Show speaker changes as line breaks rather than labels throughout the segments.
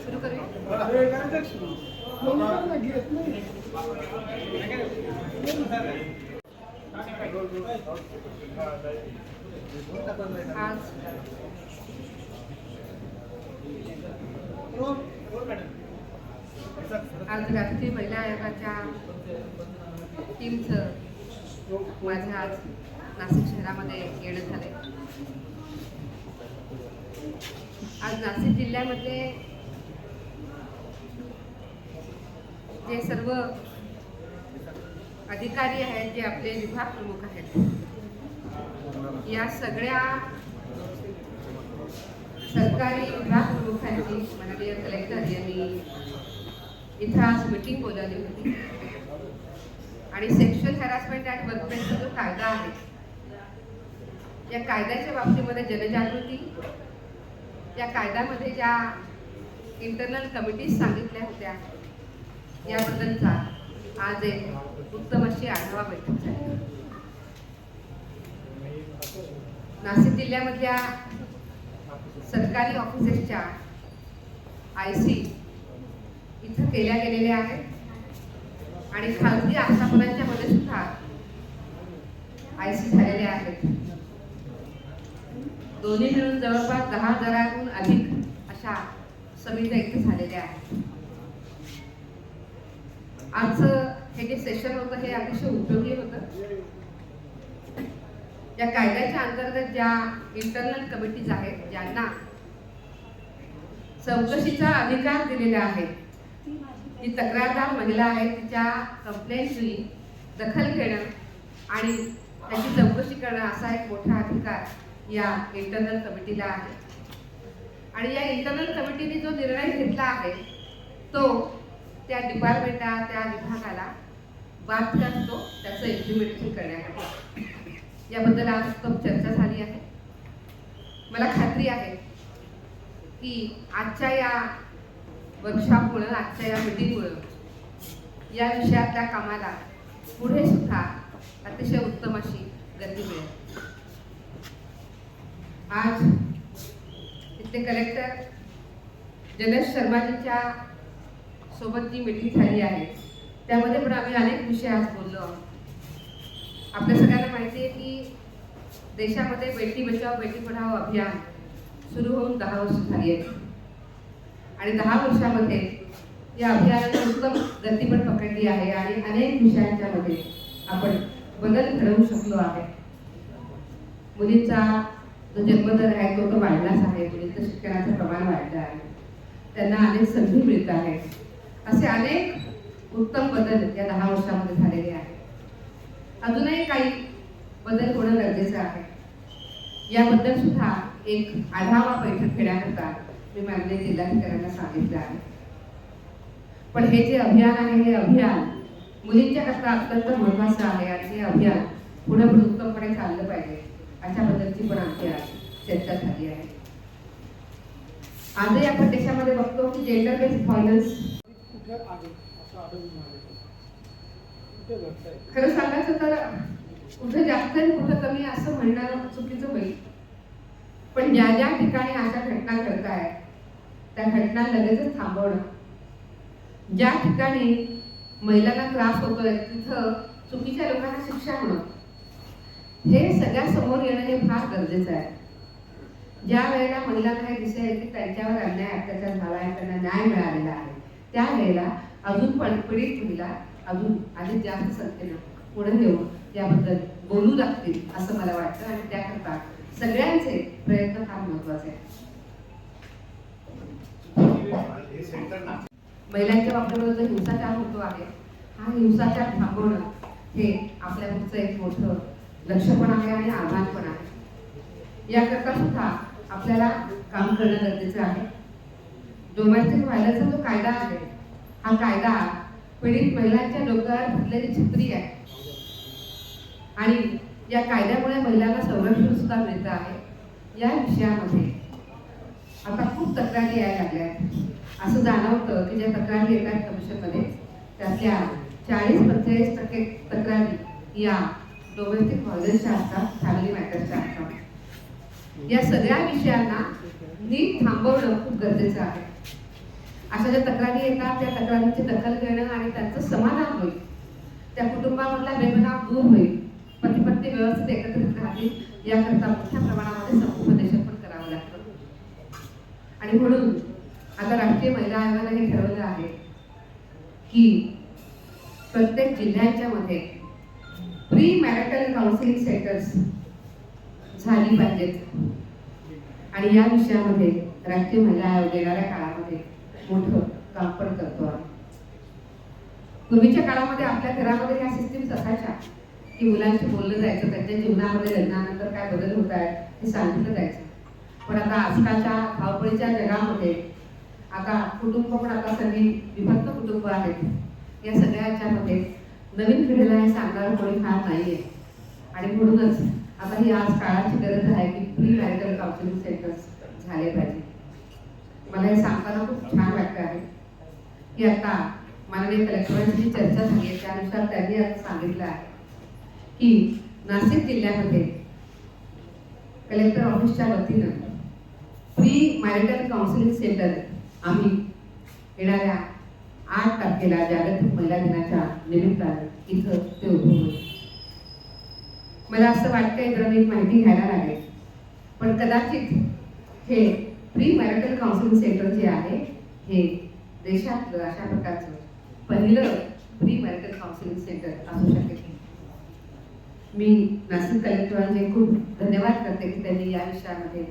सुरू करूया आज आज राष्ट्रीय महिला आयोगाच्या टीमचं माझ्या आज नाशिक शहरामध्ये येणं झालंय. आज नाशिक जिल्ह्यामध्ये जे सर्व अधिकारी आहेत जे आपले विभाग प्रमुख आहेत या सगळ्या सरकारी विभाग प्रमुखांची माननीय कलेक्टर यांनी इथं आज मीटिंग बोलावली होती. आणि सेक्शुअल हॅरासमेंट अँड वर्कप्लेसचा जो कायदा आहे या कायद्याच्या बाबतीमध्ये जनजागृती या कायद्यामध्ये ज्या इंटरनल कमिटीज सांगितल्या होत्या याबद्दलचा आज एक उत्तम अशी आढावा बैठक झाली. नाशिक जिल्ह्यामधल्या सरकारी ऑफिसेसच्या आय सी इथं केल्या गेलेल्या आहेत. आणि खाजगी आस्थापनांच्या मध्ये सुद्धा आय सी झालेल्या आहेत. दोन्ही मिळून जवळपास दहा हजाराहून अधिक अशा समित्या इथे झालेल्या आहेत. आजचं हे जे सेशन होतं हे अतिशय उपयोगी होतं. या कायद्याच्या अंतर्गत ज्या इंटरनल कमिटीज आहेत ज्यांना चौकशीचा अधिकार दिलेला आहे जी तक्रारदार महिला आहे तिच्या कंप्लेंटची दखल घेणं आणि त्याची चौकशी करणं असा एक मोठा अधिकार या इंटरनल कमिटीला आहे. आणि या इंटरनल कमिटीने जो निर्णय घेतला आहे तो त्या डिपार्टमेंटला त्या विभागाला बाद करतो त्याचं इम्प्लिमेंटेशन करण्यासाठी याबद्दल आज उत्तम चर्चा झाली आहे. मला खात्री आहे की आजच्या या वर्कशॉपमुळं आजच्या या मीटिंगमुळं या विषयातल्या कामाला पुढे सुद्धा अतिशय उत्तम अशी गती मिळेल. आज इथले कलेक्टर जनेश शर्माजींच्या सोबत जी मीटिंग झाली आहे त्यामध्ये पण आम्ही अनेक विषय आज बोललो आहोत. आपल्या सगळ्यांना माहिती आहे की देशामध्ये बेटी बचाव बेटी पढाव अभियान सुरू होऊन दहा वर्ष झाली आहेत. आणि दहा वर्षामध्ये या अभियानाने उत्तम गती पण पकडली आहे आणि अनेक विषयांच्यामध्ये आपण बदल घडवू शकलो आहे. मुलींचा जो जन्मदर आहे तो तो वाढलाच आहे. मुलींचं शिक्षणाचं प्रमाण वाढलं आहे. त्यांना अनेक संधी मिळत आहेत. असे अनेक उत्तम बदल या दहा वर्षामध्ये झालेले आहेत. अजूनही काही बदल होणं गरजेचं आहे. याबद्दल सुद्धा एक आढावा बैठक घेण्याकरता मी माननीय जिल्हाधिकाऱ्यांना सांगितलं आहे. पण हे जे अभियान आहे हे अभियान मुलींच्या करता अत्यंत महत्वाचं आहे आणि हे अभियान पुढे उत्तमपणे चाललं पाहिजे अशा पद्धतीची पण आमची आज चर्चा झाली आहे. आजही आपण देशामध्ये बघतो की जेंडर बेस्ड व्हायलन्स
कुठे आहे? असं आढळून आलेलं
खरं सांगायचं तर कुठं जास्त आणि कुठं कमी असं म्हणणं चुकीचं होईल. पण ज्या ज्या ठिकाणी अशा घटना घडत आहेत त्या घटना लगेचच थांबवणं. ज्या ठिकाणी महिलांना त्रास होतोय तिथं चुकीच्या लोकांना शिक्षा होणं. हे सगळ्या समोर येणं हे फार गरजेचं आहे. ज्या वेळेला महिलांना हे दिसेल की त्यांच्यावर अन्याय अत्याचार झाला आहे त्यांना न्याय मिळालेला आहे. त्या वेळेला अजून पण पीडित महिला अजून अधिक जास्त संख्येनं पुढे नेऊन याबद्दल बोलू लागतील असं मला वाटतं आणि त्याकरता सगळ्यांचे प्रयत्न फार महत्त्वाचे आहेत. महिलांच्या बाबतीमध्ये जो हिंसाचार होतो आहे हा हिंसाचार थांबवणं हे आपल्या पुढचं एक मोठं लक्ष पण आहे आणि आव्हान पण आहे. याकरता सुद्धा आपल्याला काम करणं गरजेचं आहे. डोमेस्टिक व्हायलन्सचा जो कायदा आहे हा कायदा पीडित महिलांच्या डोक्यावर फुटलेली छत्री आहे. आणि या कायद्यामुळे महिलांना संरक्षण सुद्धा मिळतं आहे. या विषयामध्ये आता खूप तक्रारी यायला लागल्या असं जाणवतं की ज्या तक्रारी येतात कमिशनमध्ये त्यातल्या चाळीस पंचेचाळीस टक्के तक्रारी या डोमेस्टिक व्हायलन्सच्या असतात फॅमिली मॅटर्सच्या असतात या सगळ्या विषयांना नीट थांबवणं खूप गरजेचं आहे. अशा ज्या तक्रारी येतात त्या तक्रारींची दखल घेणं आणि त्यांचं समाधान होईल. त्या कुटुंबामधला बेबनाव दूर होईल. पती पत्नी व्यवस्थित एकत्रित राहतील याकरता मोठ्या प्रमाणामध्ये समुपदेशन पण करावं लागतं. आणि म्हणून आता राष्ट्रीय महिला आयोगाने हे ठरवलं आहे की प्रत्येक जिल्ह्यांच्या मध्ये प्री मॅरिटल काउन्सिलिंग सेंटर्स झाली पाहिजेत. आणि या विषयामध्ये राष्ट्रीय महिला आयोग येणाऱ्या काळात मोठं काम पण करतो आहे पूर्वीच्या काळामध्ये आपल्या घरामध्ये ह्या सिस्टीम्स असायच्या. की मुलांशी बोललं जायचं त्यांच्या जीवनामध्ये लग्नानंतर काय बदल होत आहे हे सांगितलं जायचं. पण आता आजकालच्या धावपळीच्या जगामध्ये आता कुटुंब पण आता सगळी विभक्त कुटुंब आहेत. या सगळ्याच्यामध्ये नवीन पिढीला हे सांगणारं कोणी फार नाहीये. आणि म्हणूनच आता ही आज काळाची गरज आहे की प्री मॅरिटल काउन्सिलिंग सेंटर्स झाले पाहिजे. मला हे सांगताना खूप छान वाटतं आहे. की आता माननीय कलेक्टरांची चर्चा झाली त्यानुसार त्यांनी आज सांगितलं आहे की नाशिक जिल्ह्यामध्ये कलेक्टर ऑफिसच्या वतीनं प्री मॅरिटल काउन्सिलिंग सेंटर आम्ही येणाऱ्या आठ तारखेला जागतिक महिला दिनाच्या निमित्तानं इथं ते उभं मला असं वाटतंय जरा मी माहिती घ्यायला लागेल. पण कदाचित हे प्री मॅरिटल काउन्सिलिंग सेंटर जे आहे हे देशातलं अशा प्रकारचं पहिलं प्री मॅरिटल काउन्सिलिंग सेंटर असू शकेल मी नाशिक कलेक्टरांचे खूप धन्यवाद करते की त्यांनी या विषयामध्ये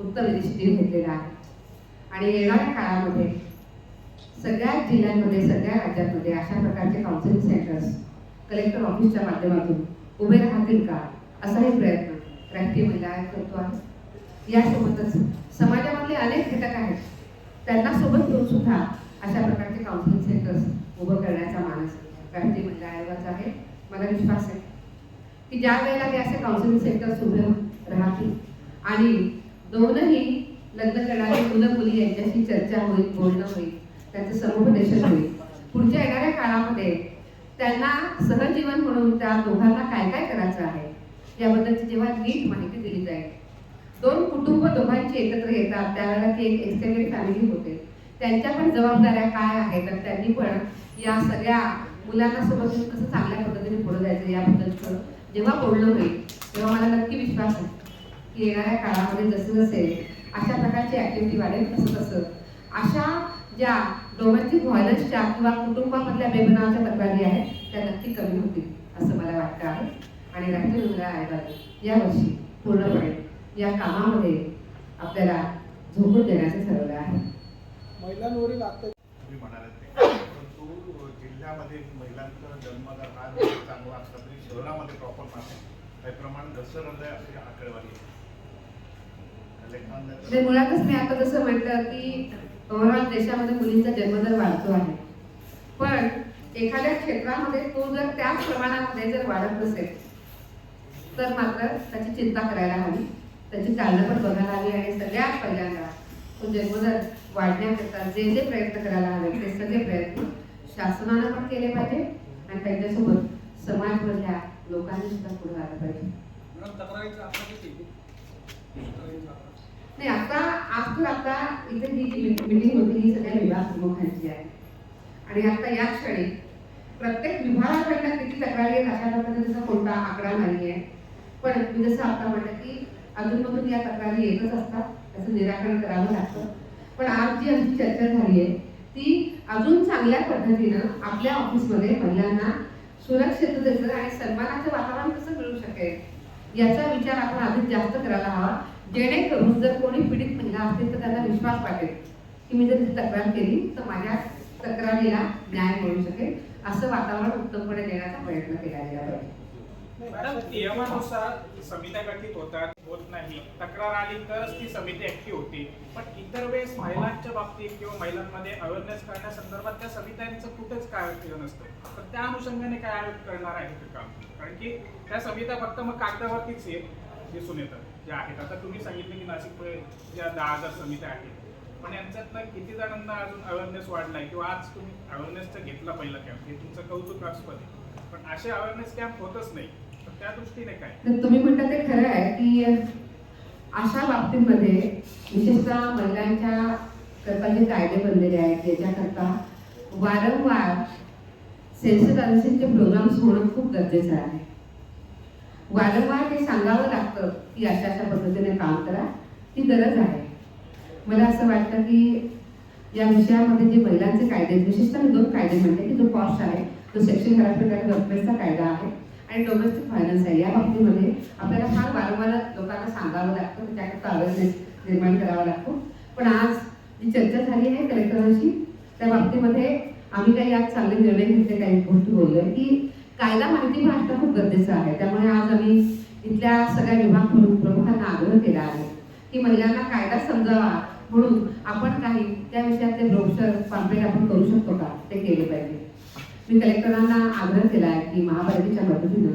उत्तम इनिशिएटिव्ह घेतलेला आहे. आणि येणाऱ्या काळामध्ये सगळ्या जिल्ह्यांमध्ये सगळ्या राज्यांमध्ये अशा प्रकारचे काउन्सिलिंग सेंटर्स कलेक्टर ऑफिसच्या माध्यमातून उभे राहतील का? असाही प्रयत्न राष्ट्रीय महिला आयोग करतो आहे. यासोबतच समाजामधले अनेक घटक आहेत. त्यांना सोबत घेऊन सुद्धा अशा प्रकारचे काउन्सिलिंग सेंटर्स उभं करण्याचा मानस राष्ट्रीय महिला आयोगाचा आहे. मला विश्वास आहे. की ज्या वेळेला हे असे काउन्सिलिंग सेंटर उभे राहतील आणि दोनही लग्न करणारी मुलं मुली यांच्याशी चर्चा होईल बोलणं होईल त्यांचं समुपदेशन होईल. पुढच्या येणाऱ्या काळामध्ये त्यांना सहजीवन म्हणून त्या दोघांना काय काय करायचं आहे याबद्दलची जेव्हा नीट माहिती दिली जाईल. दोन कुटुंब दोघांची एकत्र येतात. त्यावेळेला ती एक एक्सटेंडेड फॅमिली होते. त्यांच्या पण जबाबदाऱ्या काय आहेत? तर त्यांनी पण या सगळ्या मुलांना सोबत कसं चांगल्या पद्धतीने पुढे जायचं याबद्दलचं जेव्हा बोलणं होईल तेव्हा मला नक्की विश्वास आहे की येणाऱ्या काळामध्ये जसे जसे अशा प्रकारची ऍक्टिव्हिटी वाढेल तसं तसं. अशा ज्या डोमेस्टिक व्हायलन्सच्या किंवा कुटुंबामधल्या बेबनाच्या तक्रारी आहेत त्या नक्की कमी होतील असं मला वाटतं आहे. आणि राष्ट्रीय रुग्णालय आयोगाने यावर्षी पूर्णपणे या कामामध्ये आपल्याला झोकून देण्याचं ठरवलं आहे.
महिलांवरील अत्याचार
तुम्ही म्हणाले ते परंतु जिल्ह्यामध्ये महिलांचा जन्मदर हा चांगला असला तरी शहरामध्ये प्रॉपर नाही काही प्रमाण घसरलंय अशी आकडेवारी आहे.
म्हणजे मुळातच मी आता जसं म्हटलं की ओव्हरऑल देशामध्ये मुलींचा जन्मदर वाढतो आहे. पण एखाद्या क्षेत्रामध्ये तो जर त्याच प्रमाणामध्ये जर वाढत नसेल तर मात्र त्याची चिंता करायला हवी. त्याची चालणं पण बघायला हवी आणि सगळ्यात पहिल्यांदा तो जन्मदर वाढण्याकरता जे जे प्रयत्न करायला हवे ते सगळे प्रयत्न शासनानं पण केले पाहिजे आणि त्यांच्यासोबत समाजमधल्या लोकांनी सुद्धा पुढे आलं पाहिजे. नाही आता आज आता इथे ही जी मिटिंग होती ही सगळ्या विभाग प्रमुखांची आहे. आणि आता या क्षणी प्रत्येक विभागाकडनं किती तक्रारी आहेत अशा पद्धतीचा कोणता आकडा नाही आहे पण मी जसं आता म्हटलं की अजूनमधून या तक्रारी येतच असतात त्याचं निराकरण करावं लागतं. पण आज जी आमची चर्चा झाली आहे ती अजून चांगल्या पद्धतीनं आपल्या ऑफिसमध्ये महिलांना सुरक्षिततेचं आणि सन्मानाचं वातावरण कसं मिळू शकेल याचा विचार आपण अधिक जास्त करायला हवा. जेणेकरून जर कोणी पीडित महिला असतील तर त्यांना विश्वास वाटेल की मी जर तक्रार केली तर माझ्या तक्रारीला न्याय मिळू शकेल असं वातावरण उत्तमपणे देण्याचा प्रयत्न केला गेला पाहिजे.
मॅडम नियमानुसार समित्या गठीत होतात होत नाही. तक्रार आली तरच ती समिती ऍक्टिव्ह होती. पण इतर वेळेस महिलांच्या बाबतीत किंवा महिलांमध्ये अवेअरनेस करण्यासंदर्भात त्या समित्यांचं कुठेच काय केलं नसतं. तर त्या अनुषंगाने काय आयोग करणार आहे ते काम? कारण की त्या समित्या फक्त मग कागदावरतीच आहे दिसून येतात जे आहेत. आता तुम्ही सांगितलं की नाशिकमध्ये ज्या दहा हजार समित्या आहेत. पण यांच्यातनं किती जणांना अजून अवेअरनेस वाढलाय? किंवा आज तुम्ही अवेअरनेसचं घेतला पहिला कॅम्प हे तुमचं कौतुकास्पद आहे. पण असे अवेअरनेस कॅम्प होतच नाही. त्या दृष्टीने काय?
तर तुम्ही म्हणता ते खरं आहे की अशा बाबतीमध्ये विशेषतः महिलांच्या करता जे कायदे बनलेले आहेत त्याच्याकरता वारंवार सेन्सिटायझेशनचे प्रोग्राम्स होणं खूप गरजेचं आहे. वारंवार हे सांगावं लागतं की अशा अशा पद्धतीने काम करा ती गरज आहे. मला असं वाटतं की या विषयामध्ये जे महिलांचे कायदे विशेषतः मी दोन कायदे म्हणते की जो पॉस्ट आहे तो सेक्शन हॅरासमेंट आणि वर्कप्लेसचा कायदा आहे. आणि डोमेस्टिक फायनान्स आहे. या बाबतीमध्ये आपल्याला फार वारंवार लोकांना सांगावं लागतं. त्याकरता अवेअरनेस निर्माण करावा लागतो. पण आज जी चर्चा झाली आहे कलेक्टरांशी त्या बाबतीमध्ये आम्ही काही आज चांगले निर्णय घेतले काही गोष्टी बोललोय की कायदा माहिती पण खूप गरजेचं आहे. त्यामुळे आज आम्ही इथल्या सगळ्या विभाग म्हणून प्रमुखांना आग्रह केला आहे की महिलांना कायदा समजावा म्हणून आपण काही त्या विषयातले ब्रोशर पॅम्पलेट आपण करू शकतो का? ते केले पाहिजे. मी कलेक्टरांना आग्रह केला आहे की महापालिकेच्या मदतीनं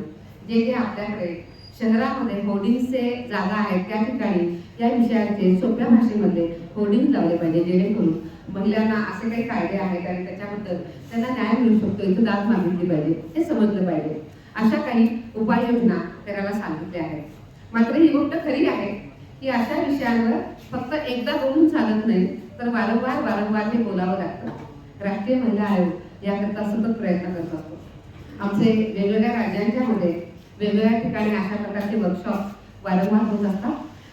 जे जे आपल्याकडे शहरामध्ये होर्डिंगचे जागा आहेत त्या ठिकाणी या विषयाचे सोप्या भाषेमध्ये होर्डिंग लावले पाहिजे जेणेकरून महिलांना असे काही कायदे आहेत आणि त्याच्याबद्दल त्यांना न्याय मिळू शकतो इथं दाद मागितली पाहिजे हे समजलं पाहिजे. अशा काही उपाययोजना करायला सांगितल्या आहेत. मात्र ही गोष्ट खरी आहे की अशा विषयांवर फक्त एकदा बोलून चालत नाही तर वारंवार वारंवार हे बोलावं लागतं. राष्ट्रीय महिला आयोग याकरता सतत प्रयत्न करत असतो. आमचे वेगवेगळ्या राज्यांच्या मध्ये वेगवेगळ्या ठिकाणी अशा प्रकारचे वर्कशॉप वारंवार होत असतात.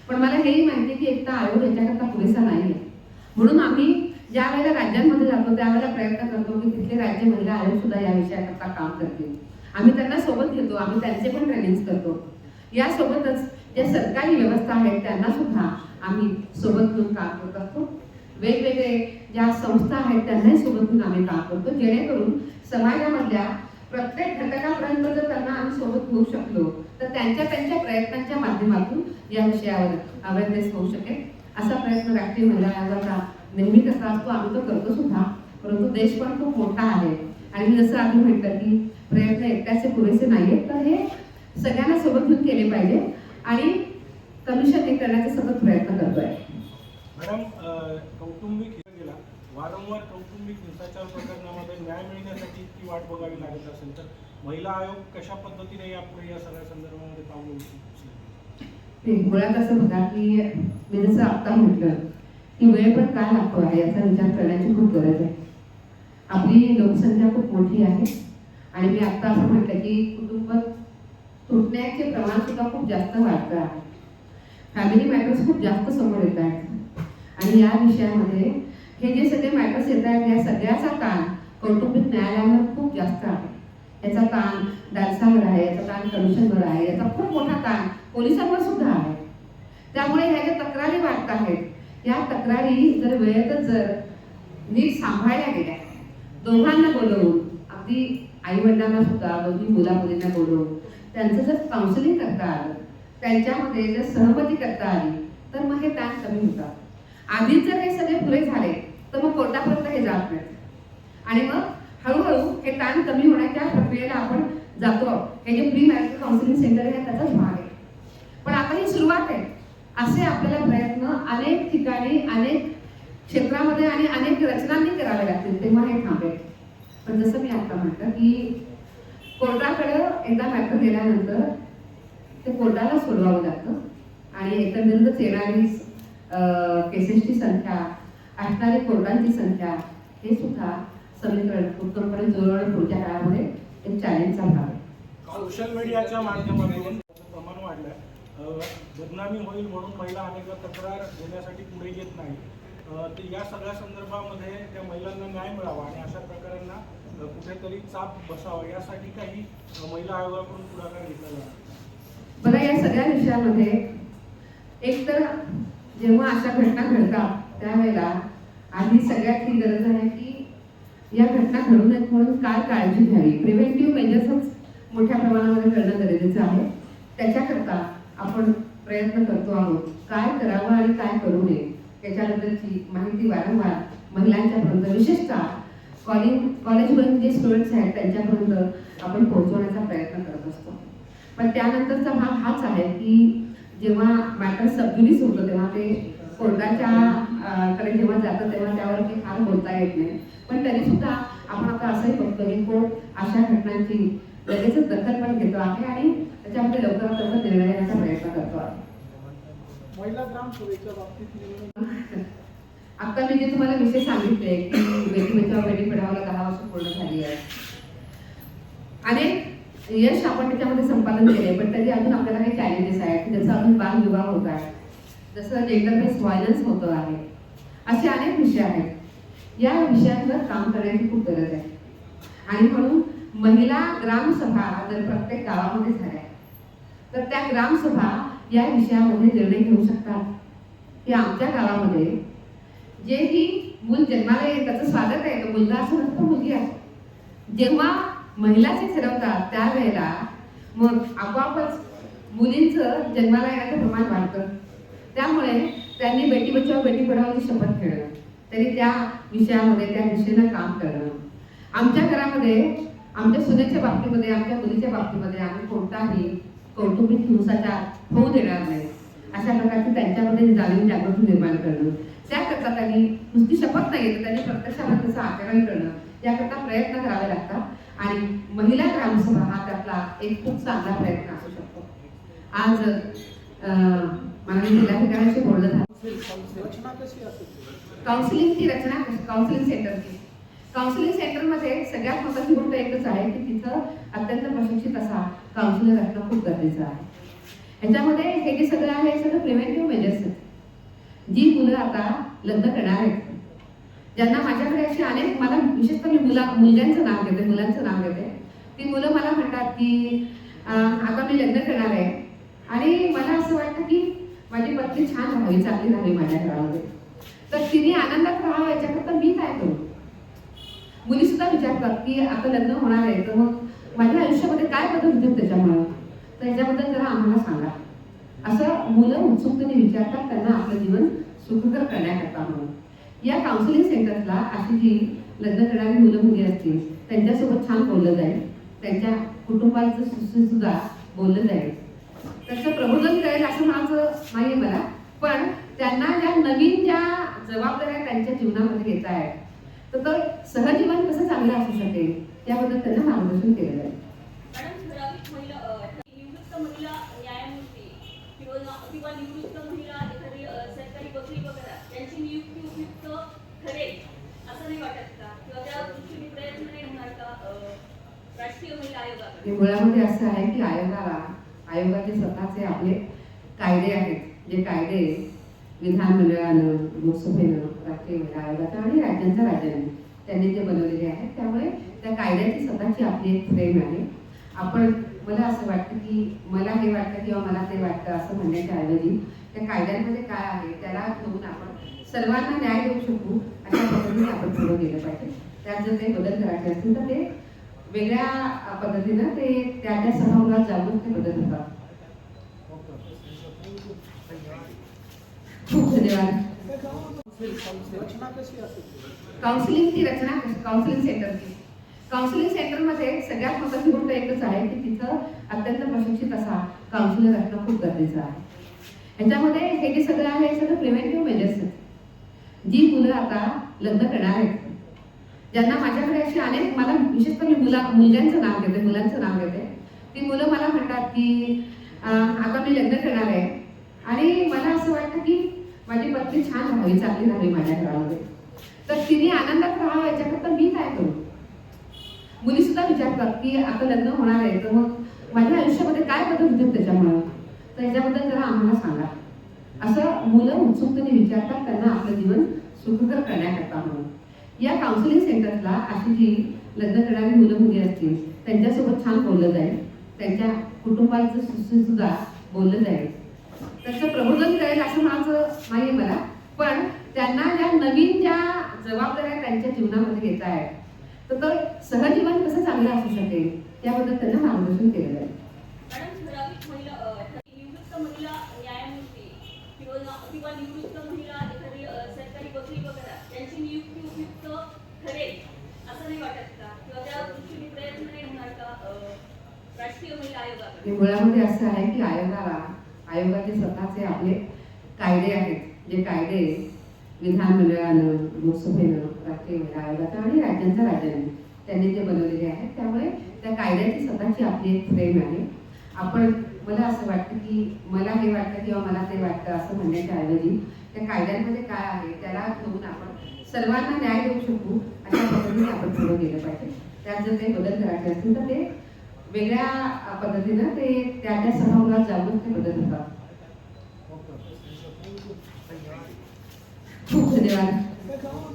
पण मला हेही माहिती आहे की एकदा आयोग याच्याकरता पुरेसा नाही आहे म्हणून आम्ही ज्या वेळेला राज्यांमध्ये जातो त्यावेळेला प्रयत्न करतो की तिथले राज्य महिला आयोग सुद्धा या विषयाकरता काम करतील. आम्ही त्यांना सोबत घेतो आम्ही त्यांचे पण ट्रेनिंग करतो. यासोबतच ज्या सरकारी व्यवस्था आहेत त्यांना सुद्धा आम्ही सोबत घेऊन काम करत असतो. वेगवेगळे ज्या संस्था आहेत त्यांनाही सोबत आम्ही काम करतो. जेणेकरून समाजामधल्या प्रत्येक घटकापर्यंत जर त्यांना आम्ही सोबत होऊ शकलो तर त्यांच्या त्यांच्या प्रयत्नांच्या माध्यमातून या विषयावर अवेअरनेस होऊ शकेल. असा प्रयत्न राष्ट्रीय महिला आयोगाचा नेहमी कसा असतो आम्ही तो करतो सुद्धा. परंतु देश पण खूप मोठा आहे. आणि मी जसं आधी म्हटलं की प्रयत्न एकट्याचे पुरेसे नाही आहेत तर हे सगळ्यांना सोबत घेऊन केले पाहिजे. आणि कमिशन करण्याचा सतत प्रयत्न करतोय.
मॅडम कौटुंबिक गेला. वारंवार कौटुंबिक हिंसाचार प्रकरणामध्ये न्याय मिळण्यासाठी इतकी वाट बघावी लागत असेल तर महिला आयोग कशा पद्धतीने यापुढे या सगळ्या संदर्भामध्ये पावलं
ते मुळात असं बघा की मी जसं आत्ता म्हटलं की वेळ पण काय लागतो आहे याचा विचार करण्याची खूप गरज आहे. आपली लोकसंख्या खूप मोठी आहे आणि मी आत्ता असं म्हटलं की कुटुंब तुटण्याचे प्रमाण सुद्धा खूप जास्त वाढतं आहे. फॅमिली मॅटर्स खूप जास्त समोर येत आहेत. आणि या विषयामध्ये हे जे सगळे मॅटर्स येत आहेत या सगळ्याचा ताण कौटुंबिक न्यायालयावर खूप जास्त आहे. याचा ताण डान्सावर आहे याचा ताण कमिशनवर आहे याचा खूप मोठा ताण पोलिसांवर सुद्धा आहे. त्यामुळे ह्या ज्या तक्रारी वाटत आहेत या तक्रारी जर वेळेतच जर नीट सांभाळल्या गेल्या दोघांना बोलवून अगदी आई वडिलांना सुद्धा दोन्ही मुला मुलींना बोलवून त्यांचं जर काउन्सिलिंग करता आलं त्यांच्यामध्ये जर सहमती करता आली तर मग हे ताण कमी होतात. आधीच जर हे सगळे पुरे झाले तर मग कोर्टापर्यंत हे जात नाही. आणि मग हळूहळू हे ताण कमी होण्याच्या प्रक्रियेला आपण जातो. हे जे प्री मॅरिटल काउन्सिलिंग सेंटर आहे त्याचाच भाग आहे पण आता ही सुरुवात आहे. असे आपल्याला प्रयत्न अनेक ठिकाणी अनेक क्षेत्रामध्ये आणि अनेक रचनांनी करावे लागतील तेव्हा हे थांबेल. पण जसं मी आता म्हटलं की कोर्टाकडं एकदा मॅटर गेल्यानंतर ते कोर्टाला सोडवावं लागतं. आणि एकंदरीतच येणारी केसेसची संख्या असणारी कोर्टांची संख्या हे सुद्धा समीकरण उत्तमपणे जुळवणं पुढच्या काळामध्ये एक चॅलेंजचा भाग आहे
सोशल मीडियाच्या माध्यमातून प्रमाण वाढलंय. अ, बदनामी होईल म्हणून महिला अनेकदा तक्रार देण्यासाठी पुढे येत नाही. तर या सगळ्या संदर्भामध्ये त्या महिलांना न्याय मिळावा आणि अशा प्रकारांना कुठेतरी चाप बसावा. यासाठी काही महिला आयोगाकडून पुढाकार घेतला जाणार
मला या सगळ्या विषयामध्ये एक तर जेव्हा अशा घटना घडतात त्यावेळेला आधी सगळ्यात ही गरज आहे की या घटना घडू नयेत म्हणून काय काळजी घ्यावी? प्रिव्हेंटिव्ह मेजर्सच मोठ्या प्रमाणामध्ये करणं गरजेचं आहे. त्याच्याकरता आपण प्रयत्न करतो आहोत काय करावं आणि काय करू नये त्याच्याबद्दलची माहिती वारंवार महिलांच्यापर्यंत विशेषतः कॉलेज कॉलेजमधून जे स्टुडंट्स आहेत त्यांच्यापर्यंत आपण पोहोचवण्याचा प्रयत्न करत असतो. पण त्यानंतरचा भाग हाच आहे की जेव्हा मॅटर सबज्युडिस होतं तेव्हा ते कोर्टाच्या कडे जेव्हा जातं तेव्हा त्यावर काही फार बोलता येत नाही. पण तरी सुद्धा आपण आता असंही बघतो की कोर्ट अशा घटनांची लगेचच दखल पण घेतो आहे आणि त्याच्यामध्ये लवकरात लवकर निर्णय घेण्याचा प्रयत्न करतो आहे. आता मी जे तुम्हाला विषय सांगितले की बेटी बचाव बेटी पढावला दहा वर्ष पूर्ण झाली आहे. अनेक यश आपण त्याच्यामध्ये संपादन केले पण तरी अजून आपल्याला आहेत जसं अजून बालविवाह होत आहे. जसं जेंडर बेस्ड व्हायलन्स होतं आहे. असे अनेक विषय आहेत. या विषयांवर काम करण्याची खूप गरज आहे. आणि म्हणून महिला ग्रामसभा जर प्रत्येक गावामध्ये झाल्या तर त्या ग्रामसभा या विषयामध्ये निर्णय घेऊ शकतात. की आमच्या गावामध्ये जे की मूल जन्माला येईल त्याचं स्वागत आहे. तो मुलगा असं नसतो मुलगी असो जेव्हा महिलाचे ठरवतात त्यावेळेला मग आपोआपच मुलींचं जन्माला येण्याचं प्रमाण वाढतं. त्यामुळे त्यांनी बेटी बचाव बेटी पढावची शपथ घेणं तरी त्या विषयामध्ये त्या दिशेनं काम करणं. आमच्या घरामध्ये आमच्या सुनेच्या बाबतीमध्ये आमच्या मुलीच्या बाबतीमध्ये आम्ही कोणताही कौटुंबिक हिंसाचार होऊ देणार नाही. अशा प्रकारची त्यांच्यामध्ये जाणीव जागृती निर्माण करणं. त्याकरता त्यांनी नुसती शपथ नाही तर त्यांनी प्रत्यक्षामध्ये त्याचं आचरण करणं याकरता प्रयत्न करावे लागतात. आणि महिला ग्रामसभा हा त्यातला एक खूप चांगला प्रयत्न असू शकतो. आज माननीय जिल्हाधिकाऱ्यांशी बोलणं झालं
रचना
काउन्सिलिंगची रचना काउन्सिलिंग सेंटरची काउन्सिलिंग सेंटरमध्ये सगळ्यात महत्वाची गोष्ट एकच आहे की तिथं अत्यंत प्रशिक्षित असा काउन्सिलर असणं खूप गरजेचं आहे. ह्याच्यामध्ये हे जे सगळं आहे हे सगळं प्रिव्हेंटिव्ह मेजर्स आहेत. जी मुलं आता लग्न करणार आहेत. ज्यांना माझ्याकडे अशी अनेक मला विशेषतः मी मुला मुलग्यांचं नाव घेते मुलांचं नाव घेते. ती मुलं मला म्हणतात की आता मी लग्न करणार आहे. आणि मला असं वाटतं की माझी पत्नी छान राहावी चांगली राहावी माझ्या घरामध्ये. तर तिने आनंदात राहावं याच्याकरता मी काय करू? मुली सुद्धा विचारतात की आता लग्न होणार आहे तर मग माझ्या आयुष्यामध्ये काय बदल होतील त्याच्यामुळे? तर याच्याबद्दल जरा आम्हाला सांगा. असं मुलं उत्सुकतेने विचारतात त्यांना आपलं जीवन सुखकर करण्याकरता म्हणून. या काउन्सिलिंग सेंटरला अशी जी लग्न करणारी मुलं मुली असतील त्यांच्यासोबत छान बोललं जाईल. त्यांच्या कुटुंबाचं सुद्धा बोललं जाईल. त्याचं प्रबोधन करेल असं माझं नाही मला. पण त्यांना ज्या नवीन ज्या जबाबदाऱ्या त्यांच्या जीवनामध्ये घेत आहेत तर तो सहजीवन कसं चांगलं असू शकेल त्याबद्दल त्यांना मार्गदर्शन केलं जाईल
मॅडम ठराविक महिला अ, निवृत्त महिला न्यायमूर्ती किंवा किंवा निवृत्त महिला एखादी अ, सरकारी वकील वगैरे यांची नियुक्ती उपयुक्त ठरेल असं नाही वाटत का? किंवा त्या दृष्टीने प्रयत्न नाही होणार का अ, राष्ट्रीय महिला आयोगाकडे?
आणि मुळामध्ये असं आहे की आयोगाला आयोगाचे स्वतःचे आपले कायदे आहेत. जे कायदे विधानमंडळानं लोकसभेनं राष्ट्रीय महिला आयोगाचं आणि राज्यांच्या राज्यांनी त्यांनी ते बनवलेले आहेत त्यामुळे त्या कायद्याची स्वतःची आपली एक फ्रेम आहे. आपण मला असं वाटतं की मला हे वाटतं किंवा मला ते वाटतं असं म्हणण्याच्या ऐवजी त्या कायद्यांमध्ये काय आहे त्याला घेऊन आपण सर्वांना न्याय देऊ शकू अशा पद्धतीने आपण पुढे गेलं पाहिजे. त्यात जर काही बदल करायचे असतील तर ते वेगळ्या पद्धतीनं ते त्या त्या सभागृहात जाऊन ते बदल होतात. खूप धन्यवाद. काउन्सिलिंगची रचना काउन्सिलिंग सेंटरची काउन्सिलिंग सेंटरमध्ये सगळ्यात महत्वाची गोष्ट एकच आहे की तिथं अत्यंत प्रशिक्षित असा काउन्सिलर असणं खूप गरजेचं आहे. ह्याच्यामध्ये हे जे सगळं आहे हे सगळं प्रिव्हेंटिव्ह मेजर्स आहेत. जी मुलं आता लग्न करणार आहेत ज्यांना माझ्याकडे अशी आले मला विशेषतः मी मुला मुलग्यांचं नाव घेते मुलांचं नाव घेते. ती मुलं मला म्हणतात की आता मी लग्न करणार आहे. आणि मला असं वाटतं की माझी पत्नी छान राहावी चांगली राहावी माझ्या घरामध्ये. तर तिने आनंदात राहावं याच्याकरता मी काय करू? मुली सुद्धा विचारतात की आता लग्न होणार आहे तर मग माझ्या आयुष्यामध्ये काय बदल होतील त्याच्यामुळे? तर याच्याबद्दल जरा आम्हाला सांगा. असं मुलं उत्सुकतेने विचारतात त्यांना आपलं जीवन सुखकर करण्याकरता म्हणून. या काउन्सिलिंग सेंटरला अशी जी लग्न करणारी मुलं मुली असतील त्यांच्यासोबत छान बोललं जाईल. त्यांच्या कुटुंबाचं सुद्धा बोललं जाईल. त्याचं प्रबोधन करेल असं माझं नाही मला. पण त्यांना ज्या नवीन ज्या जबाबदाऱ्या त्यांच्या जीवनामध्ये घेत आहेत तर सहजीवन कसं चांगलं असू शकेल त्याबद्दल त्यांना मार्गदर्शन केलं जाईल
महिला न्यायमूर्ती किंवा किंवा निवृत्त महिला एखादी सरकारी वकील वगैरे ठरेल असं नाही वाटत का? किंवा त्या दृष्टीने प्रयत्न नाही होणार का? राष्ट्रीय महिला आयोगाकडे
मुळामध्ये असं आहे की आयोगाला आयोगाचे स्वतःचे आपले कायदे आहेत. जे कायदे विधानमंडळानं लोकसभेनं राष्ट्रीय महिला आयोगाचा आणि राज्यांचा राज्यांनी त्यांनी ते बनवलेले आहेत त्यामुळे त्या कायद्याची स्वतःची आपली एक फ्रेम आहे. आपण मला असं वाटतं की मला हे वाटतं किंवा मला ते वाटतं असं म्हणण्याच्या ऐवजी त्या कायद्यांमध्ये काय आहे त्याला घेऊन आपण सर्वांना न्याय देऊ शकू अशा पद्धतीने आपण पुढे गेलं पाहिजे. त्यात जर काही बदल करायचे असतील तर ते वेगळ्या पद्धतीनं ते त्या त्या सभागृहात जाऊन ते बदल होतात. खूप धन्यवाद.